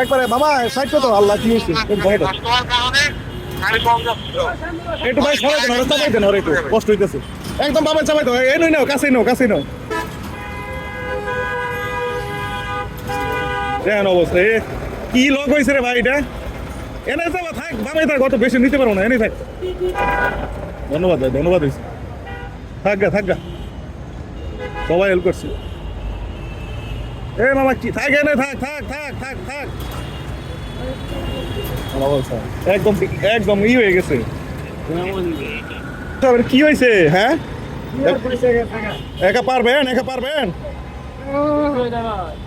একবারে মামা সাইড তো আল্লাহ কি হয়েছে? একটু ভাই সবাই দেন চাপাই দেন, ওরা একটু কষ্ট হইতেছে। একদম বাবা, চাপাই দাও। এই নই নাও, কাছেই নাও কাছেই নাও। দেখেন অবস্থা, এ কি লক হয়েছে রে ভাই এটা? এনে যাবা, থাক বামে থাক অত বেশি নিতে পারো না, এনে থাক। ধন্যবাদ ভাই, ধন্যবাদ হয়েছে থাক গা থাক গা। সবাই হেল্প করছে। এ মামা কি থাক এনে থাক থাক থাক থাক থাক। একদম একদম ই হয়ে গেছে। কি হয়েছে হ্যাঁ? একা পারবেন একা পারবেন?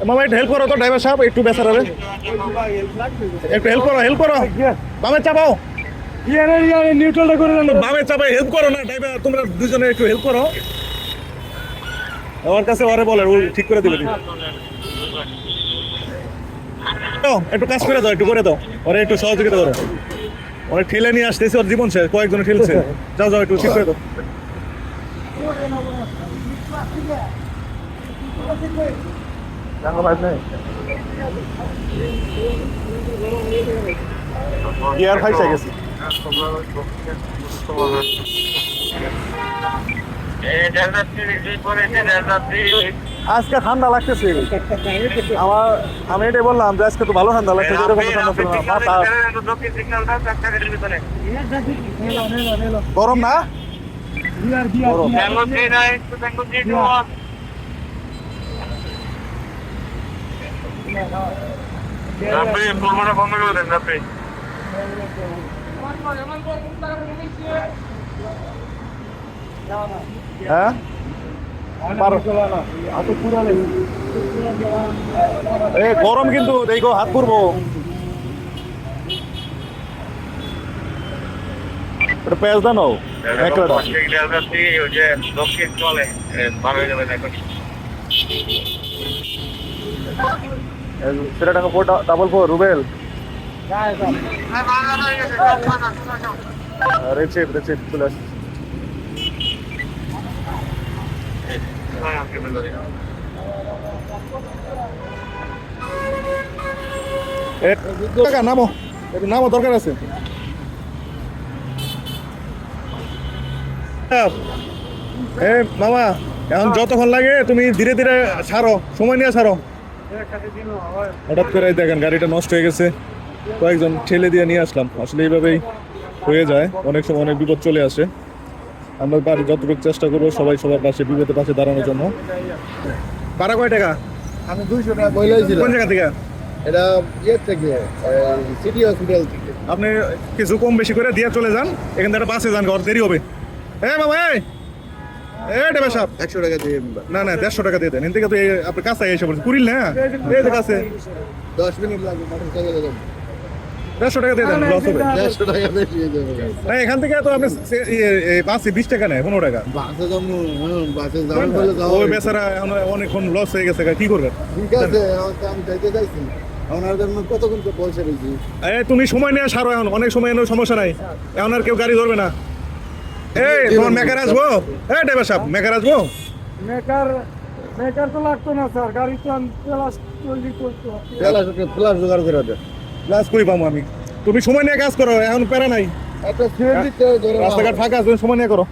মামা একটু হেল্প করো তো ড্রাইভার সাহেব একটু বেসার হবে একটু হেল্প করো হেল্প করো। বামে চাপাও। নিউট্রালটা করে বামে চাপাই হেল্প করো না ড্রাইভার তোমরা দুজনে একটু হেল্প করো। আমার কাছে ওরে বলে ঠিক করে দিবে। একটু কাজ করে দাও একটু করে দাও। ওরে একটু সহযোগিতা করো। ওরে ঠেলে নিয়ে আসতেছে ওর জীবন শেষ কয়েকজনে ঠেলছে। যাও যাও একটু ঠিক করে দাও। গিয়ার ফাইসা গেছে। এই আজকে ঠান্ডা লাগতেছে। আমার আমি এটাই বললাম যে আজকে তো ভালো ঠান্ডা ভিতরে গরম না? হ্যাঁ। এ গরম কিন্তু দেখো হাত পুরবো। এটা পেঁয়াজ দক্ষিণ চলে ভালো হয়ে যাবে দেখুন সেটা টাকা ফোর ডাবল ফোর রুবেল। রেচিপ রেচিপ চলে আসছে। এ, টাকা নামো একটু নামো দরকার আছে। এ মামা এখন যতক্ষণ লাগে তুমি ধীরে ধীরে ছাড়ো সময় নিয়ে ছাড়ো। হঠাৎ করে দেখেন গাড়িটা নষ্ট হয়ে গেছে। কয়েকজন ঠেলে দিয়ে নিয়ে আসলাম। আসলে এইভাবেই হয়ে যায়। অনেক সময় অনেক বিপদ চলে আসে। আমরা পারি যতটুকু চেষ্টা করব সবাই সবার পাশে বিপদের পাশে দাঁড়ানোর জন্য। ভাড়া কয় টাকা? আমি দুইশো টাকা কোন জায়গা থেকে? এটা ইয়ে থেকে সিটি হসপিটাল থেকে। আপনি কিছু কম বেশি করে দিয়ে চলে যান এখান থেকে বাসে যান ঘর দেরি হবে। এ বাবা এই! এ ডেবে একশো টাকা দিয়ে না না দেড়শো টাকা দিয়ে দেন। এন থেকে তো এই আপনার কাছে এসে বলছে কুড়িল না এই কাছে দশ মিনিট লাগবে যাবেন দেড়শো টাকা দিয়ে দেন। লস হবে। দেড়শো টাকা না এখান থেকে তো আপনি বাসে বিশ টাকা নেয় পনেরো টাকা। বাসে যাব হ্যাঁ বাসে ওই বেচারা এখন অনেকক্ষণ লস হয়ে গেছে কি করবেন? ঠিক আছে আমি যাইতে চাইছি। ওনার কতক্ষণ তো এ তুমি সময় নিয়ে সারো এখন অনেক সময় এনে সমস্যা নাই। এখন আর কেউ গাড়ি ধরবে না। এই তোমার মেকার আসব? এই ড্রাইভার সাহেব মেকার আসব? মেকার মেকার তো লাগতো না স্যার। গাড়ি তো আমি প্লাস তৈরি করতে হবে। ফ্লাশ ফ্লাশ জোগাড় করে দেন ক্লাস করি পাবো আমি? তুমি সময় নিয়ে কাজ করো এখন প্যারা নাই। রাস্তাঘাট ফাঁকা আছে তুমি সময় নিয়ে করো।